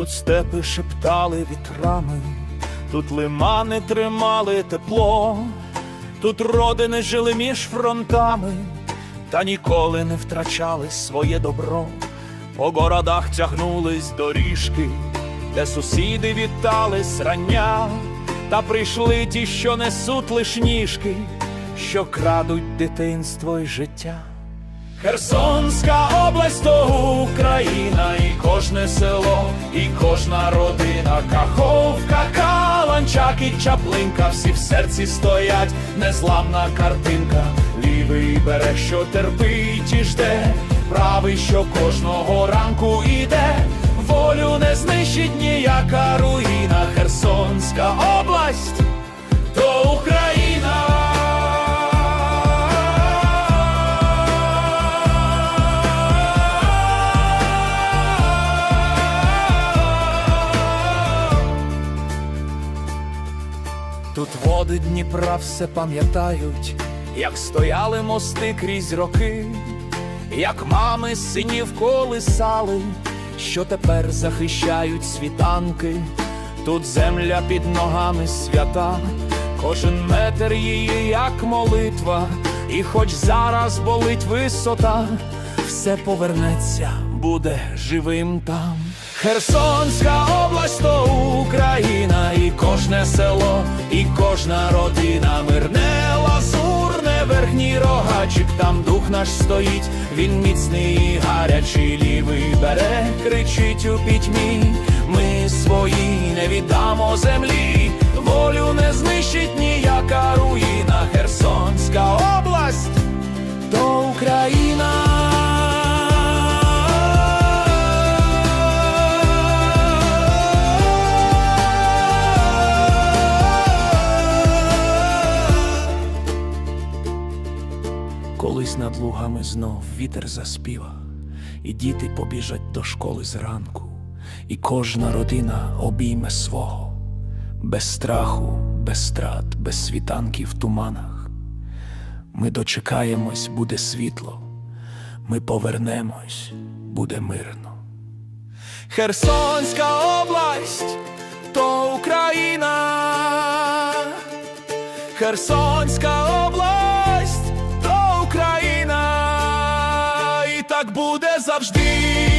Тут степи шептали вітрами, тут лимани тримали тепло, тут родини жили між фронтами, та ніколи не втрачали своє добро. По городах тягнулись доріжки, де сусіди вітались рання, та прийшли ті, що несуть лиш ніжки, що крадуть дитинство й життя. Херсонська область то Україна, і кожне село, і кожна родина, Каховка, Каланчак і Чаплинка, всі в серці стоять, незламна картинка, лівий берег, що терпить і жде, правий, що кожного ранку іде, волю не знищить ніяка руїна, Тут води Дніпра все пам'ятають, як стояли мости крізь роки, як мами синів колисали, що тепер захищають світанки. Тут земля під ногами свята, кожен метр її, як молитва, і хоч зараз болить висота, все повернеться, буде живим там. Херсонська область то Україна, кожне село, і кожна родина, мирне лазурне, верхній рогачик, там дух наш стоїть, він міцний гарячий, лівий берег кричить у пітьмі. Ми свої не віддамо землі, волю не знищить ніяка руїна, Херсонська область то Україна. Колись над лугами знов вітер заспіва, і діти побіжать до школи зранку, і кожна родина обійме свого, без страху, без страт, без світанків в туманах. Ми дочекаємось, буде світло, ми повернемось, буде мирно. Херсонська область то Україна, Херсонська область. так буде завжди.